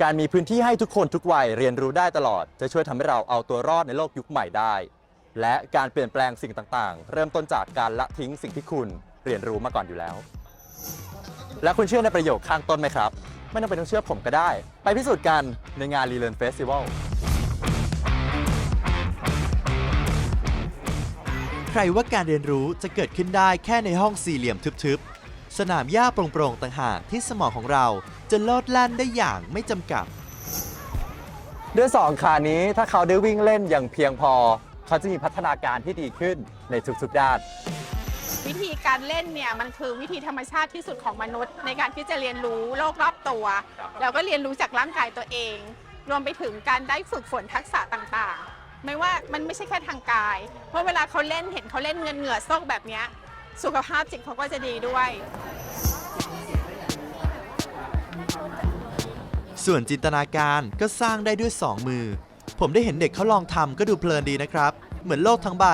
การมีพื้นที่ให้ทุกคนทุกวัยเรียนรู้ได้ตลอด จะช่วยทำให้เราเอาตัวรอดในโลกยุคใหม่ได้ และการเปลี่ยนแปลงสิ่งต่างๆ เริ่มต้นจากการละทิ้งสิ่งที่คุณเรียนรู้มาก่อนอยู่แล้ว และคุณเชื่อในประโยคข้างต้นไหมครับ ไม่ต้องเป็นต้องเชื่อผมก็ได้ ไปพิสูจน์กันในงาน Relearn Festival ใครว่าการเรียนรู้จะเกิดขึ้นได้แค่ในห้องสี่เหลี่ยมทึบๆ สนามหญ้าโปร่งๆต่างหากที่สมองของเราจะโลดแล่นได้อย่างไม่จำกัด ด้วยสองขานี้ถ้าเขาได้วิ่งเล่นอย่างเพียงพอ เขาจะมีพัฒนาการที่ดีขึ้นในทุกๆด้าน วิธีการเล่นเนี่ยมันคือวิธีธรรมชาติที่สุดของมนุษย์ ในการที่จะเรียนรู้โลกรอบตัว แล้วก็เรียนรู้จากร่างกายตัวเอง รวมไปถึงการได้ฝึกฝนทักษะต่างๆ ไม่ว่ามันไม่ใช่แค่ทางกาย เพราะเวลาเขาเล่นเห็นเขาเล่นเงินเหงื่อโซกแบบเนี้ย สุขภาพจิตเขาก็จะดีด้วย ส่วนจินตนาการก็สร้างได้ด้วย 2 มือ ผมได้เห็นเด็กเขาลองทำก็ดูเพลินดีนะครับ เหมือนโลกทั้งใบ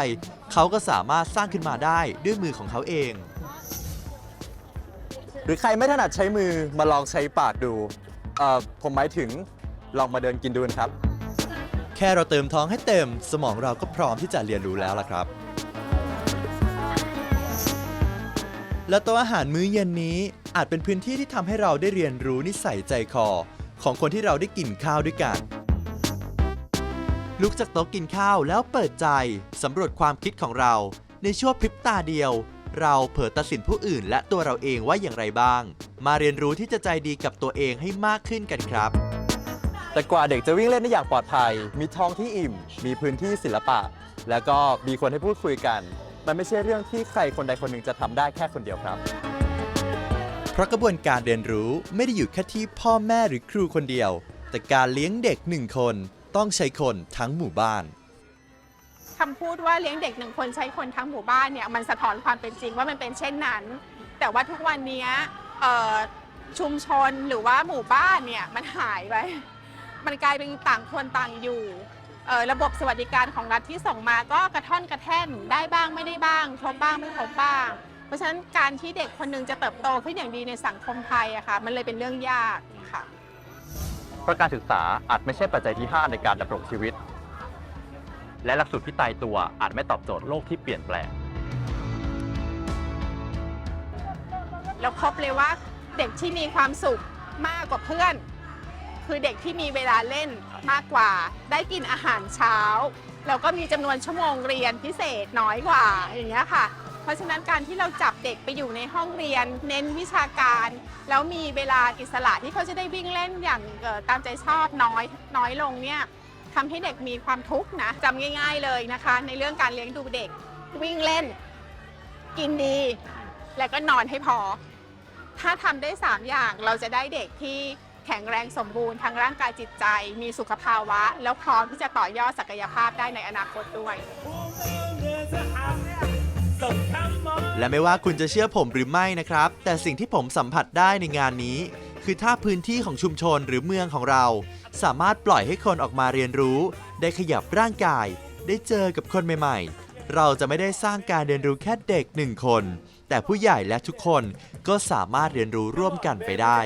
เขาก็สามารถสร้างขึ้นมาได้ด้วยมือของเขาเอง หรือใครไม่ถนัดใช้มือมาลองใช้ปากดูเอ่อผมหมายถึงลองมาเดินกินดูนะครับ แค่เราเติมท้องให้เต็ม สมองเราก็พร้อมที่จะเรียนรู้แล้วล่ะครับ และโต๊ะอาหารมื้อเย็นนี้ อาจเป็นพื้นที่ที่ทำให้เราได้เรียนรู้นิสัยใจคอ ของคนที่เราได้กินข้าวด้วยกัน ลุกจากโต๊ะกินข้าวแล้วเปิดใจสำรวจความคิดของเรา ในช่วงพริบตาเดียว เราเผลอตัดสินผู้อื่น และตัวเราเองว่าอย่างไรบ้าง มาเรียนรู้ที่จะใจดีกับตัวเองให้มากขึ้นกันครับ แต่กว่าเด็กจะวิ่งเล่นได้อย่างปลอดภัย มีท้องที่อิ่ม มีพื้นที่ศิลปะ แล้วก็มีคนให้พูดคุยกัน มันไม่ใช่เรื่องที่ใครคนใดคนหนึ่งจะทำได้แค่คนเดียวครับ เพราะกระบวนการเรียนรู้ไม่ได้อยู่แค่ที่พ่อแม่หรือครูคนเดียว แต่การเลี้ยงเด็กหนึ่งคนต้องใช้คนทั้งหมู่บ้าน คำพูดว่าเลี้ยงเด็กหนึ่งคนใช้คนทั้งหมู่บ้านเนี่ยมันสะท้อนความเป็นจริงว่ามันเป็นเช่นนั้น แต่ว่าทุกวันนี้เอ่อชุมชนหรือว่าหมู่บ้านเนี่ยมันหายไป มันกลายเป็นต่างคนต่างอยู่เอ่อ ระบบสวัสดิการของรัฐที่ส่งมาก็กระท่อนกระแท่นได้บ้างไม่ได้บ้างครบบ้างไม่ครบบ้าง เพราะฉะนั้นการที่เด็กคนหนึงจะเติบโตขึ้นอย่างดีในสังคมไทยอะค่ะมันเลยเป็นเรื่องยากค่ะเพราะการศึกษาอาจไม่ใช่ปัจจัยที่ 5 ในการดำรงชีวิต และหลักสูตรที่ตายตัวอาจไม่ตอบโจทย์โลกที่เปลี่ยนแปลงแล้วพบเลยว่าเด็กที่มีความสุขมากกว่าเพื่อน คือเด็กที่มีเวลาเล่นมากกว่า ได้กินอาหารเช้า แล้วก็มีจำนวนชั่วโมงเรียนพิเศษน้อยกว่าอย่างเงี้ยค่ะ เพราะฉะนั้นการที่เราจับเด็กไปอยู่ในห้องเรียน เน้นวิชาการ แล้วมีเวลาอิสระที่เขาจะได้วิ่งเล่นอย่างเอ่อตามใจชอบน้อยน้อยลงเนี่ยทำให้เด็กมีความทุกข์นะจำง่าย ๆเลยนะคะ ในเรื่องการเลี้ยงดูเด็กวิ่งเล่น กินดี แล้วก็นอนให้พอ ถ้าทำได้ 3 อย่างเราจะได้เด็กที่ แข็งแรงสมบูรณ์ทั้งร่างกายจิตใจ มีสุขภาวะ แล้วพร้อมที่จะต่อยอดศักยภาพได้ในอนาคตด้วย และไม่ว่าคุณจะเชื่อผมหรือไม่นะครับ แต่สิ่งที่ผมสัมผัสได้ในงานนี้ คือถ้าพื้นที่ของชุมชนหรือเมืองของเรา สามารถปล่อยให้คนออกมาเรียนรู้ ได้ขยับร่างกาย ได้เจอกับคนใหม่ๆ เราจะไม่ได้สร้างการเรียนรู้แค่เด็กหนึ่งคน แต่ผู้ใหญ่และทุกคนก็สามารถเรียนรู้ร่วมกันไปได้